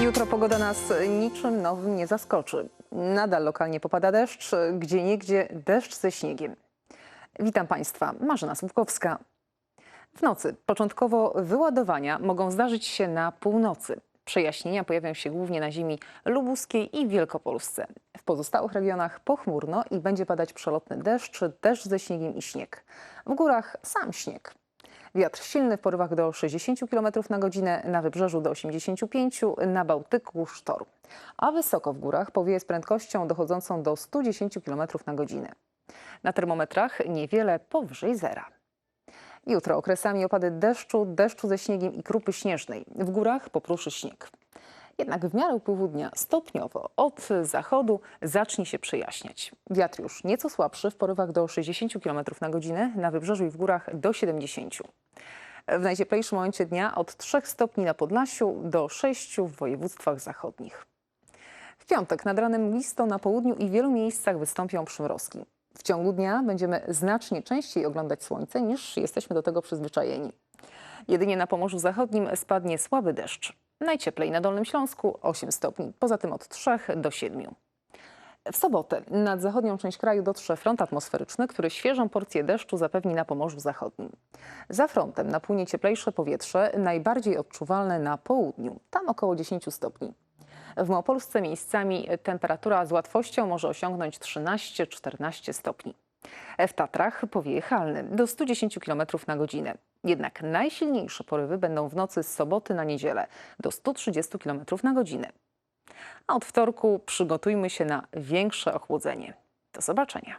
Jutro pogoda nas niczym nowym nie zaskoczy. Nadal lokalnie popada deszcz, gdzie niegdzie deszcz ze śniegiem. Witam Państwa, Marzena Słupkowska. W nocy początkowo wyładowania mogą zdarzyć się na północy. Przejaśnienia pojawią się głównie na ziemi lubuskiej i wielkopolsce. W pozostałych regionach pochmurno i będzie padać przelotny deszcz, deszcz ze śniegiem i śnieg. W górach sam śnieg. Wiatr silny w porywach do 60 km na godzinę, na wybrzeżu do 85, na Bałtyku sztorm. A wysoko w górach powieje z prędkością dochodzącą do 110 km na godzinę. Na termometrach niewiele powyżej zera. Jutro okresami opady deszczu, deszczu ze śniegiem i krupy śnieżnej. W górach popruszy śnieg. Jednak w miarę upływu dnia stopniowo od zachodu zacznie się przejaśniać. Wiatr już nieco słabszy w porywach do 60 km na godzinę, na wybrzeżu i w górach do 70. W najcieplejszym momencie dnia od 3 stopni na Podlasiu do 6 w województwach zachodnich. W piątek nad ranem mglisto na południu i w wielu miejscach wystąpią przymrozki. W ciągu dnia będziemy znacznie częściej oglądać słońce niż jesteśmy do tego przyzwyczajeni. Jedynie na Pomorzu Zachodnim spadnie słaby deszcz. Najcieplej na Dolnym Śląsku 8 stopni, poza tym od 3 do 7. W sobotę nad zachodnią część kraju dotrze front atmosferyczny, który świeżą porcję deszczu zapewni na Pomorzu Zachodnim. Za frontem napłynie cieplejsze powietrze, najbardziej odczuwalne na południu, tam około 10 stopni. W Małopolsce miejscami temperatura z łatwością może osiągnąć 13-14 stopni. W Tatrach powieje halny do 110 km na godzinę. Jednak najsilniejsze porywy będą w nocy z soboty na niedzielę do 130 km na godzinę. A od wtorku przygotujmy się na większe ochłodzenie. Do zobaczenia.